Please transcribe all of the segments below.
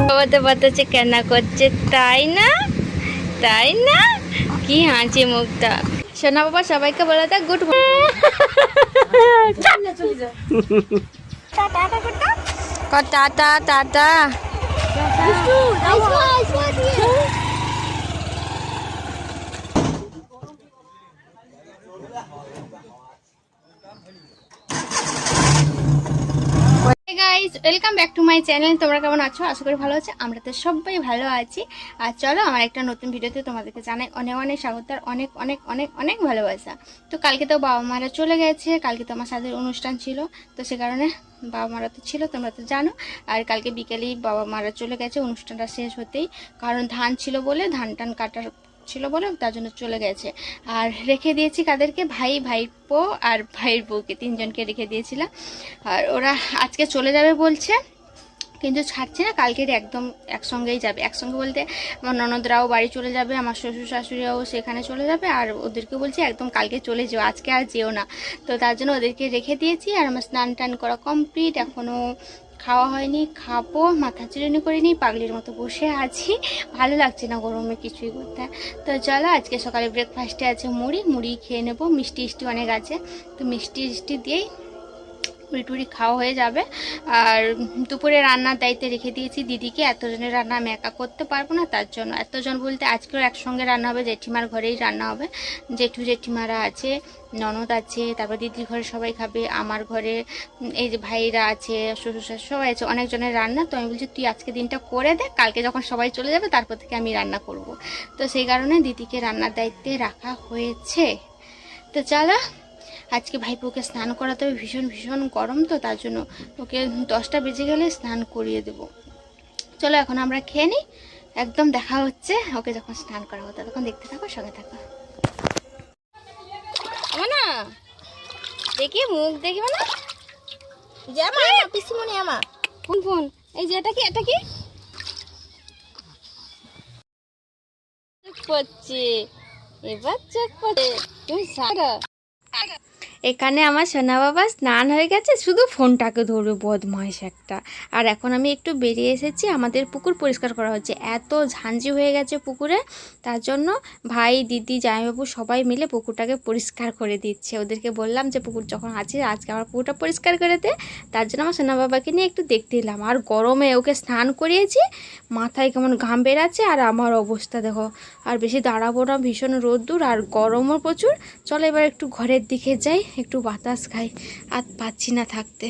বাবাতে বাতাচ্ছে কেনা করছে? তাই না? তাই না? কি হাঁচি মুখটা। সোনা বাবা সবাইকে বলে দেয় good tata tata guys welcome back to my channel তোমরা কেমন আছো? আশা করি ভালো আছো। আমরা তো সবাই ভালো আছি। আর চলো, আমার একটা নতুন ভিডিওতে তোমাদেরকে জানাই অনেক অনেক স্বাগত আর অনেক অনেক অনেক অনেক ভালোবাসা। তো কালকে তো বাবা মারা চলে গেছে। কালকে তো আমার সাথে অনুষ্ঠান ছিল। তো সে কারণে বাবা মারা তো ছিল, তোমরা তো জানো। আর কালকে বিকেলেই বাবা মারা চলে গেছে। অনুষ্ঠানটা শেষ হতেই। কারণ ধান ছিল বলে ধান টান কাটার ছিল বলে তার জন্য চলে গেছে। আর রেখে দিয়েছি কাদেরকে? ভাই, ভাইপো আর ভাইয়ের বউকে। তিনজনকে রেখে দিয়েছিলাম। আর ওরা আজকে চলে যাবে বলছে, কিন্তু ছাড়ছে না। কালকের একদম একসঙ্গেই যাবে। একসঙ্গে বলতে আমার ননদরাও বাড়ি চলে যাবে, আমার শ্বশুর শাশুড়িরাও সেখানে চলে যাবে। আর ওদেরকে বলছি, একদম কালকে চলে যেও। আজকে আর যেও না। তো তার জন্য ওদেরকে রেখে দিয়েছি। আর আমার স্নান টান করা কমপ্লিট এখনও খাওয়া হয়নি, খাব, মাথা চিরুনি নিই পাগলির মতো বসে আছি। ভালো লাগছে না গরমে কিছুই করতে। তো চলো, আজকে সকালে ব্রেকফাস্টে আছে মুড়ি মুড়ি খেয়ে নেব। মিষ্টি মিষ্টি অনেক আছে। তো মিষ্টি মিষ্টি দিয়েই মুড়ি টুড়ি খাওয়া হয়ে যাবে। আর দুপুরে রান্নার দায়িত্বে রেখে দিয়েছি দিদিকে, এতজনের রান্না আমি একা করতে পারব না, তার জন্য। এতজন বলতে আজকেও একসঙ্গে রান্না হবে, জেঠিমার ঘরেই রান্না হবে। জেঠু, জেঠিমারা আছে, ননদ আছে, তারপর দিদির ঘরে সবাই খাবে, আমার ঘরে এই যে ভাইরা আছে শ্বশুর শাশুড়ি সবাই আছে, অনেকজনের রান্না। তো আমি বলছি, তুই আজকে দিনটা করে দে কালকে যখন সবাই চলে যাবে, তারপর থেকে আমি রান্না করব। তো সেই কারণে দিদিকে রান্নার দায়িত্বে রাখা হয়েছে। তো চলো আজকে ভাইপোকে স্নান করাতে হবে ভীষণ ভীষণ গরম তো তার জন্য ওকে দশটা বেজে গেলে স্নান করিয়ে দেবো। চলো এখন আমরা খেয়ে নিই একদম দেখা হচ্ছে ওকে যখন স্নান করা হতো তখন দেখতে থাকো সঙ্গে থাকো। না দেখি মুখ দেখি না আমার ফোন ফোন এই যে এটা কি এটা কি? পড়ছে এবার চোখ পড়ছে। তুমি সারা এখানে আমার সোনা বাবা স্নান হয়ে গেছে, শুধু ফোনটাকে ধরবে বদমাইশ একটা। আর এখন আমি একটু বেরিয়ে এসেছি, আমাদের পুকুর পরিষ্কার করা হচ্ছে। এত ঝাঁঝি হয়ে গেছে পুকুরে, তার জন্য ভাই, দিদি, জামাইবাবু সবাই মিলে পুকুরটাকে পরিষ্কার করে দিচ্ছে। ওদেরকে বললাম যে, পুকুর যখন আছে, আজকে আমার পুকুরটা পরিষ্কার করে দে। তার জন্য আমার সোনা বাবাকে নিয়ে একটু দেখতে এলাম আর গরমে ওকে স্নান করিয়েছি, মাথায় কেমন ঘাম বেরাচ্ছে আর আমার অবস্থা দেখো। আর বেশি দাঁড়াবো না, ভীষণ রোদ্দুর আর গরমও প্রচুর। চলো এবার একটু ঘরের দিকে যাই। একটু বাতাস খাই আর পাচ্ছি না থাকতে।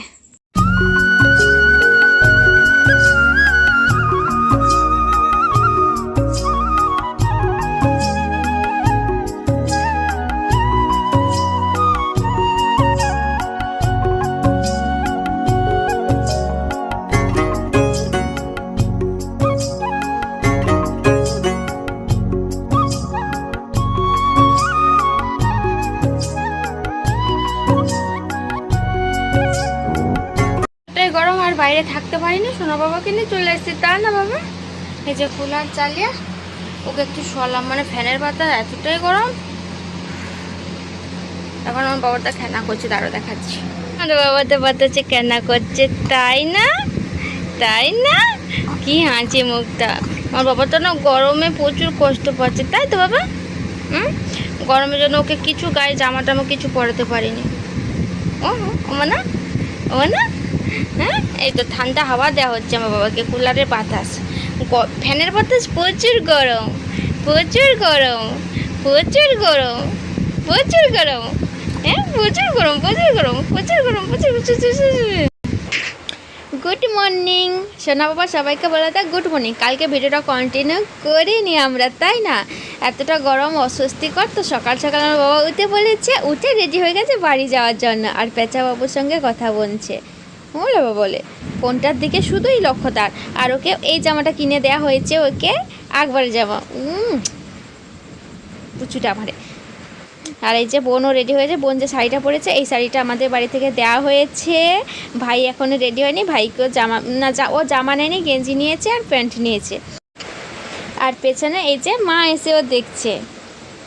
বাইরে থাকতে পারিনি সোনা বাবাকে নিয়ে চলে এসেছি তা না বাবা এই যে কুলার চালিয়ে ওকে একটু শোয়ালাম মানে ফ্যানের বাতাস এতটাই গরম এখন আমার বাবাটা খেনা করছে তারও দেখাচ্ছি আমার বাবাতে বাতাচ্ছে কেনা করছে তাই না তাই না কি হাঁচি মুখটা আমার বাবা তো না গরমে প্রচুর কষ্ট পাচ্ছে তাই তো বাবা গরমের জন্য ওকে কিছু গায়ে জামা টামা কিছু পরাতে পারিনি ও ও না ও না হ্যাঁ? এই তো ঠান্ডা হাওয়া দেওয়া হচ্ছে আমার বাবাকে, কুলারের বাতাস। ফ্যানের বাতাস প্রচুর গরম প্রচুর গরম প্রচুর গরম প্রচুর গরম হ্যাঁ? প্রচুর গরম প্রচুর গরম প্রচুর গরম, প্রচুর গুড মর্নিং সোনা বাবা, সবাইকে বলে দেয় গুড মর্নিং কালকে ভিডিওটা কন্টিনিউ করিনি আমরা, তাই না? এতটা গরম, অস্বস্তিকর। তো সকাল সকাল আমার বাবা উঠে বলেছে, উঠে রেডি হয়ে গেছে বাড়ি যাওয়ার জন্য। আর পেঁচা বাবুর সঙ্গে কথা বলছে। বলে বাবা বলে। ফোনটার দিকে শুধুই লক্ষ্য তার। আর ওকে এই জামাটা কিনে দেওয়া হয়েছে ওকে আকবর জামা। উম, পুচুটা আমারে। আর এই যে বোনও রেডি হয়েছে। বোন যে শাড়িটা পরেছে এই শাড়িটা আমাদের বাড়ি থেকে দেওয়া হয়েছে। ভাই এখনও রেডি হয়নি। ভাইকেও জামা না ও জামা নেয়নি গেঞ্জি নিয়েছে আর প্যান্ট নিয়েছে। আর পেছনে এই যে মা এসেও দেখছে।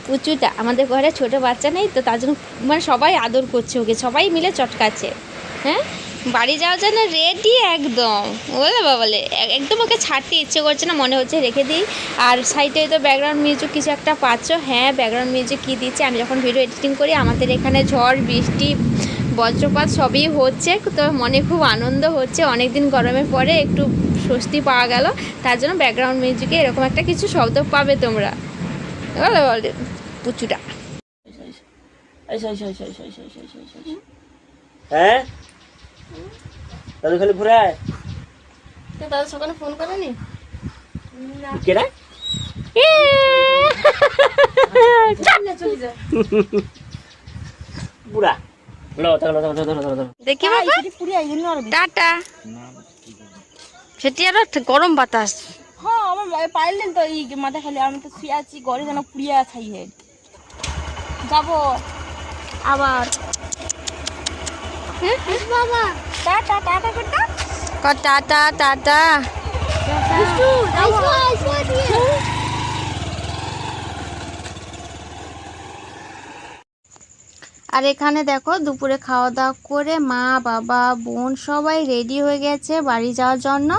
পুচুটা আমাদের ঘরে ছোট বাচ্চা নেই তো তার জন্য মানে সবাই আদর করছে ওকে। সবাই মিলে চটকাচ্ছে। হ্যাঁ? বাড়ি যাওয়ার জন্য রেডি একদম। বলে বলে একদম ওকে ছাড়তে ইচ্ছে করছে না, মনে হচ্ছে রেখে দিই। আর সাইডে তো ব্যাকগ্রাউন্ড মিউজিক কিছু একটা পাচ্ছ? হ্যাঁ ব্যাকগ্রাউন্ড মিউজিক কী দিচ্ছে? আমি যখন ভিডিও এডিটিং করি, আমাদের এখানে ঝড়, বৃষ্টি, বজ্রপাত সবই হচ্ছে। তো মনে খুব আনন্দ হচ্ছে। অনেক দিন গরমের পরে একটু স্বস্তি পাওয়া গেল। তার জন্য ব্যাকগ্রাউন্ড মিউজিকে এরকম একটা কিছু শব্দ পাবে তোমরা। বলে বলে পুচুটা। হ্যাঁ? দাদু খালি ঘুরায় দাদা সকালে ফোন করেনি? পুরি টাটা। সেটি আরও গরম বাতাস। হ্যাঁ আমার পাইলেন তো এই মাথা খালি আমি তো শুয়ে আছি ঘরে যেন পুড়িয়া হেড যাব। আবার। টাটা টাটা আর এখানে দেখো, দুপুরে খাওয়া দাওয়া করে মা, বাবা, বোন সবাই রেডি হয়ে গেছে বাড়ি যাওয়ার জন্য।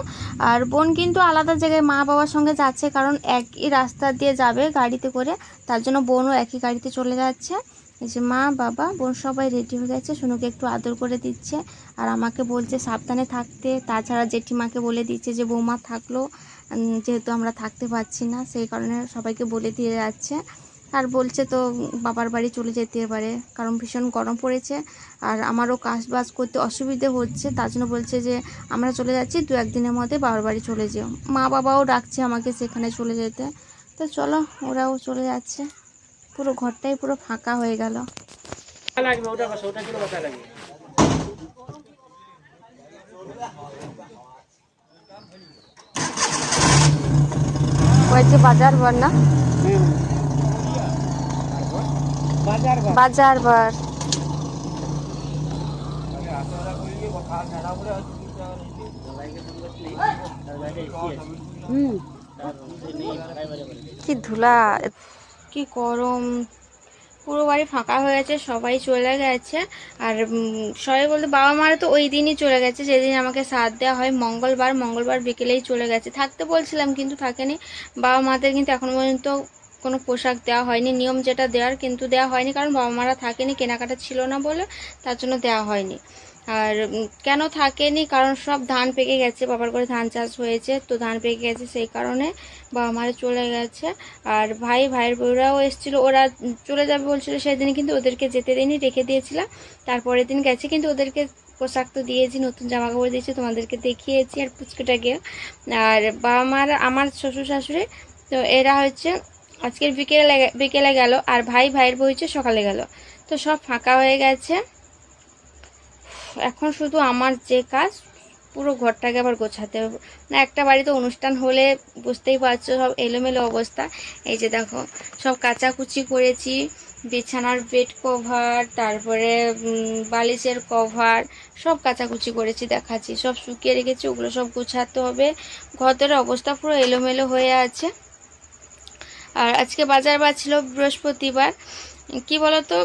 আর বোন কিন্তু আলাদা জায়গায় মা, বাবার সঙ্গে যাচ্ছে কারণ একই রাস্তা দিয়ে যাবে গাড়িতে করে। তার জন্য বোনও একই গাড়িতে চলে যাচ্ছে। এই যে মা, বাবা, বোন সবাই রেডি হয়ে গেছে। সোনুকে একটু আদর করে দিচ্ছে। আর আমাকে বলছে সাবধানে থাকতে। তাছাড়া জেঠিমাকে বলে দিচ্ছে যে বৌমা থাকল। যেহেতু আমরা থাকতে পারছি না, সেই কারণে সবাইকে বলে দিয়ে যাচ্ছে। আর বলছে তো বাবার বাড়ি চলে যেতে পারে, কারণ ভীষণ গরম পড়েছে। আর আমারও কাজ বাজ করতে অসুবিধে হচ্ছে। তার জন্য বলছে যে আমরা চলে যাচ্ছি, দু একদিনের মধ্যে বাবার বাড়ি চলে যেও। মা, বাবাও ডাকছে আমাকে সেখানে চলে যেতে। তো চলো, ওরাও চলে যাচ্ছে। পুরো ঘরটাই পুরো ফাঁকা হয়ে গেল। হয়েছে বাজার বার না? বাজার বার কি ধুলা কি গরম। পুরো বাড়ি ফাঁকা হয়ে গেছে, সবাই চলে গেছে। আর সবাই বলতে বাবা মারা তো ওই দিনই চলে গেছে, যেদিন আমাকে সাথ দেওয়া হয়। মঙ্গলবার মঙ্গলবার বিকেলেই চলে গেছে। থাকতে বলছিলাম কিন্তু থাকেনি। বাবা মাদের কিন্তু এখনও পর্যন্ত কোনো পোশাক দেওয়া হয়নি। নিয়ম যেটা দেওয়ার কিন্তু দেওয়া হয়নি, কারণ বাবা মারা থাকেনি, কেনাকাটা ছিল না বলে তার জন্য দেওয়া হয়নি। আর কেন থাকেনি? কারণ সব ধান পেকে গেছে, বাবার করে ধান চাষ হয়েছে, তো ধান পেকে গেছে সেই কারণে বাবা মারা চলে গেছে। আর ভাই, ভাইয়ের বউরাও এসেছিল, ওরা চলে যাবে বলছিল সেদিন কিন্তু ওদেরকে যেতে দিনই রেখে দিয়েছিলাম। তারপরের দিন গেছে, কিন্তু ওদেরকে পোশাক তো দিয়েছি, নতুন জামা কাপড় দিয়েছি, তোমাদেরকে দেখিয়েছি আর পুচকুটাকে আর বাবা মার, আমার শ্বশুর শাশুড়ি, তো এরা হচ্ছে আজকের বিকেলে বিকেলে গেল, আর ভাই, ভাইয়ের বউ হচ্ছে সকালে গেল। তো সব ফাঁকা হয়ে গেছে। এখন শুধু আমার যে কাজ, পুরো ঘরটাকে আবার গোছাতে হবে। না, একটা বাড়িতে অনুষ্ঠান হলে বুঝতেই পারছ সব এলোমেলো অবস্থা। এই যে দেখো, সব কাচাকুচি করেছি, বিছানার বেড কভার, তারপরে বালিশের কভার, সব কাচাকুচি করেছি, দেখাচ্ছি। সব শুকিয়ে রেখেছি, ওগুলো সব গোছাতে হবে। ঘরের অবস্থা পুরো এলোমেলো হয়ে আছে। আর আজকে বাজার বার ছিল বৃহস্পতিবার। কি বলতো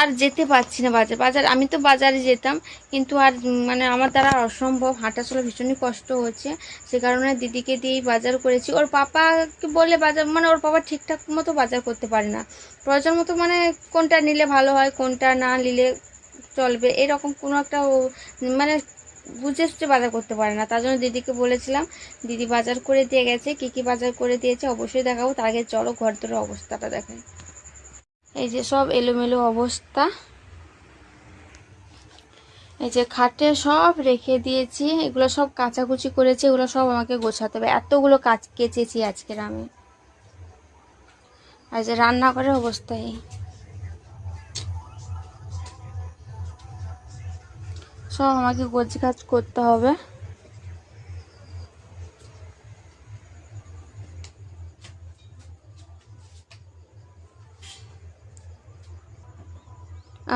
আর যেতে পারছি না বাজার। বাজার, আমি তো বাজারে যেতাম, কিন্তু আর মানে আমার দ্বারা অসম্ভব হাঁটা চলা ভীষণই কষ্ট হচ্ছে। সে কারণে দিদিকে দিয়েই বাজার করেছি। ওর পাপাকে বলে বাজার মানে ওর পাপা ঠিকঠাক মতো বাজার করতে পারে না। প্রয়োজন মতো মানে কোনটা নিলে ভালো হয়, কোনটা না নিলে চলবে, এরকম কোনো একটা মানে বুঝে সুঝে বাজার করতে পারে না। তার জন্য দিদিকে বলেছিলাম, দিদি বাজার করে দিয়ে গেছে, কি কি বাজার করে দিয়েছে, অবশ্যই দেখাবো। তার আগে চলো ঘর তোর অবস্থাটা দেখাই। এই যে সব এলোমেলো অবস্থা। এই যে খাটে সব রেখে দিয়েছি। এগুলো সব কাচাকুচি করেছি, এগুলো সব আমাকে গোছাতে হবে। এতগুলো কাজ কেচেছি আজকের আমি। আর যে রান্নাঘরের অবস্থা এই। সব আমাকে গোছ কাজ করতে হবে।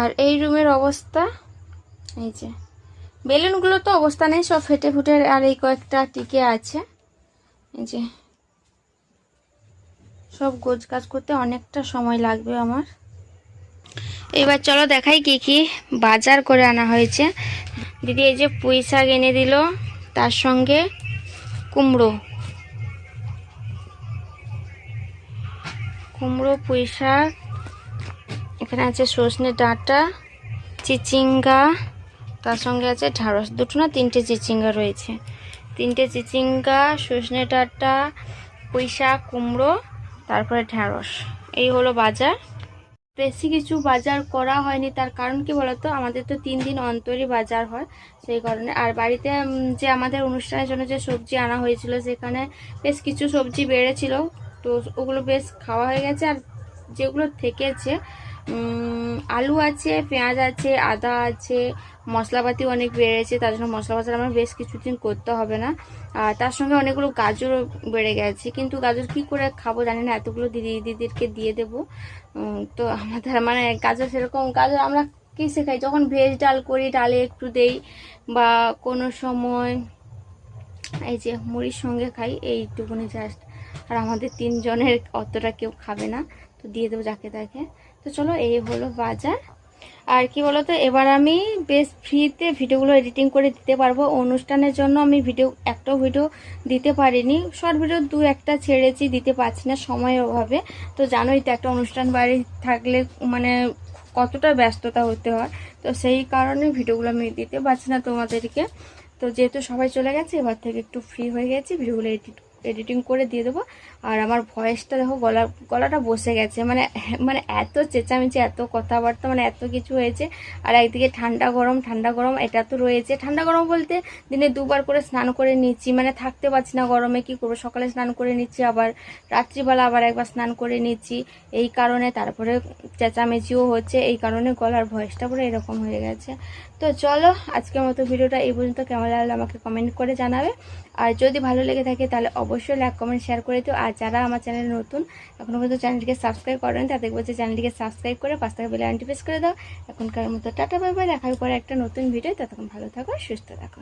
আর এই রুমের অবস্থা, এই যে, বেলুনগুলো তো অবস্থা নেই, সব ফেটে ফুটে আর এই কয়েকটা টিকে আছে। এই যে, সব গোজ কাজ করতে অনেকটা সময় লাগবে আমার। এবার চলো দেখাই কি কি বাজার করে আনা হয়েছে। দিদি এই যে পুঁই শাক এনে দিল, তার সঙ্গে কুমড়ো। কুমড়ো, পুঁই শাক এখানে আছে সজনে ডাঁটা, চিচিঙ্গা, তার সঙ্গে আছে ঢ্যাঁড়স। দুটো না তিনটে চিচিঙ্গা রয়েছে। তিনটে চিচিঙ্গা সজনে ডাঁটা পুঁই শাক কুমড়ো, তারপরে ঢ্যাঁড়স। এই হলো বাজার। বেশি কিছু বাজার করা হয়নি, তার কারণ কি বলতো? আমাদের তো তিন দিন অন্তরই বাজার হয় সেই কারণে। আর বাড়িতে যে আমাদের অনুষ্ঠানের জন্য যে সবজি আনা হয়েছিল, সেখানে বেশ কিছু সবজি বেড়েছিল। তো ওগুলো বেশ খাওয়া হয়ে গেছে। আর যেগুলো থেকেছে আলু আছে, পেঁয়াজ আছে, আদা আছে মশলাপাতি অনেক বেড়েছে, তার জন্য মশলা আমার বেশ কিছুদিন করতে হবে না। আর তার সঙ্গে অনেকগুলো গাজরও বেড়ে গেছে, কিন্তু গাজর কি করে খাব জানি না, এতগুলো দিদি দিদিদেরকে দিয়ে দেবো। তো আমাদের মানে গাজর সেরকম, গাজর আমরা কি শেখাই যখন ভেজ ডাল করি, ডালে একটু দেই বা কোনো সময় এই যে মুড়ির সঙ্গে খাই, এইটুকুনি জাস্ট আর আমাদের তিনজনের অতটা কেউ খাবে না, তো দিয়ে দেবো যাকে তাকে। তো চলো, এই হলো বাজার। আর কি বলতো, এবার আমি বেশ ফ্রিতে ভিডিওগুলো এডিটিং করে দিতে পারব। অনুষ্ঠানের জন্য আমি ভিডিও, একটাও ভিডিও দিতে পারিনি। শর্ট ভিডিও দু একটা ছেড়েছি, দিতে পারছি না সময়ের অভাবে। তো জানোই তো, একটা অনুষ্ঠান বাড়ি থাকলে মানে কতটা ব্যস্ততা হতে হয়। তো সেই কারণে ভিডিওগুলো আমি দিতে পারছি না তোমাদেরকে। তো যেহেতু সবাই চলে গেছে, এবার থেকে একটু ফ্রি হয়ে গেছি, ভিডিওগুলো এডিট এডিটিং করে দিয়ে দেবো। আর আমার ভয়েসটা দেখো, গলা, গলাটা বসে গেছে। মানে মানে এত চেঁচামেচি, এত কথাবার্তা মানে এত কিছু হয়েছে। আর একদিকে ঠান্ডা গরম ঠান্ডা গরম এটা তো রয়েছে। ঠান্ডা গরম বলতে দিনে দুবার করে স্নান করে নিচ্ছি। মানে থাকতে পারছি না গরমে, কি করব? সকালে স্নান করে নিচ্ছি আবার। রাত্রিবেলা আবার একবার স্নান করে নিচ্ছি। এই কারণে তারপরে চেঁচামেচিও হচ্ছে। এই কারণে গলার ভয়েসটা পুরো এরকম হয়ে গেছে। তো চলো, আজকের মতো ভিডিওটা এই পর্যন্ত। কেমন লাগল আমাকে কমেন্ট করে জানাবে। আর যদি ভালো লেগে থাকে তাহলে অবশ্যই লাইক, কমেন্ট, শেয়ার করে দিও। আর যারা আমার চ্যানেলে নতুন, এখনও পর্যন্ত চ্যানেলটিকে সাবস্ক্রাইব করেন তাদের বলছে চ্যানেলটিকে সাবস্ক্রাইব করে পাঁচ টাকা বেলে আনটি প্রেস করে দাও। এখনকার মতো টাটা, বাই বাই। দেখা পরে একটা নতুন ভিডিও ততক্ষণ ভালো থাকো, সুস্থ থাকো।